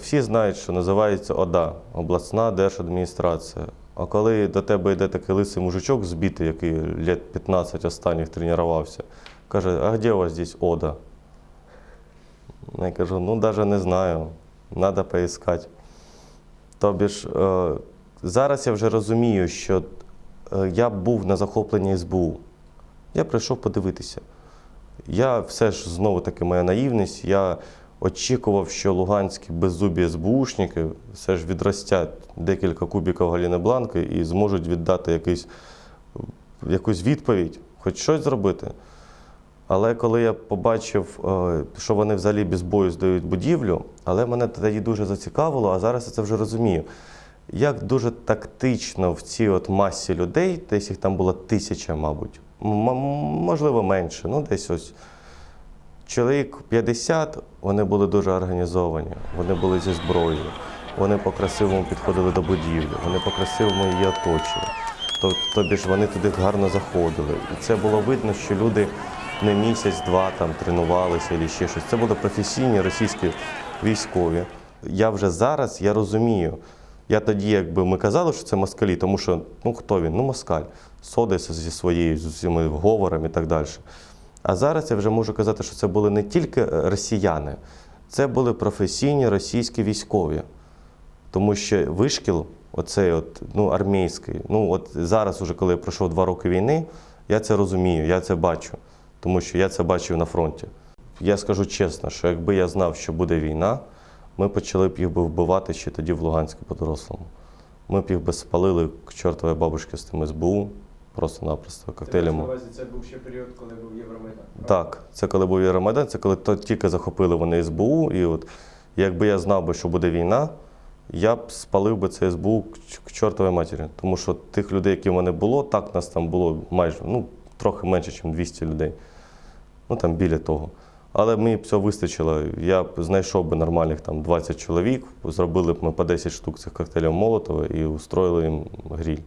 Всі знають, що називається ОДА обласна держадміністрація. А коли до тебе йде такий лисий мужичок збитий, який лет 15 останніх тренувався, каже, а де у вас здесь ОДА? Я кажу, ну навіть не знаю, треба поискати. Тобі ж е, зараз я вже розумію, що е, я був на захопленні СБУ. Я прийшов подивитися. Я все ж знову таки моя наївність. Я очікував, що луганські беззубі СБУшники все ж відростять декілька кубиків Галіни Бланки і зможуть віддати якийсь, якусь відповідь, хоч щось зробити. Але коли я побачив, е, що вони взагалі без бою здають будівлю, але мене тоді дуже зацікавило, а зараз я це вже розумію. Як дуже тактично в цій от масі людей, десь їх там було тисяча, мабуть, можливо менше, ну десь ось чоловік 50, вони були дуже організовані, вони були зі зброєю, вони по-красивому підходили до будівлі, вони по-красивому її оточили. То- Тобі ж вони туди гарно заходили. І це було видно, що люди не місяць-два там тренувалися або ще щось. Це були професійні російські військові. Я вже зараз я розумію. Я тоді, якби ми казали, що це москалі, тому що ну хто він? Ну москаль. Содиться зі своєю з усіма говорами і так далі. А зараз я вже можу казати, що це були не тільки е, росіяни, це були професійні російські військові. Тому що вишкіл, оцей от, ну, армійський, ну от зараз, уже коли я пройшов два роки війни, я це розумію, я це бачу, тому що я це бачив на фронті. Я скажу чесно, що якби я знав, що буде війна, ми почали б їх би вбивати ще тоді в Луганську по-дорослому. Ми б їх би спалили к чортовій бабушці з тим СБУ, просто-напросто маєш на увазі, це був ще період, коли був Євромайдан. Так, це коли був Євромайдан, це коли тільки захопили вони СБУ. І от якби я знав би, що буде війна, я б спалив би це СБУ к к чортовій матері. Тому що тих людей, які в мене було, так нас там було майже ну, трохи менше, ніж 200 людей. Ну там біля того. Але мені б цього вистачило. Я б знайшов би нормальних там 20 чоловік, зробили б ми по 10 штук цих коктейлів Молотова і устроїли їм гріль.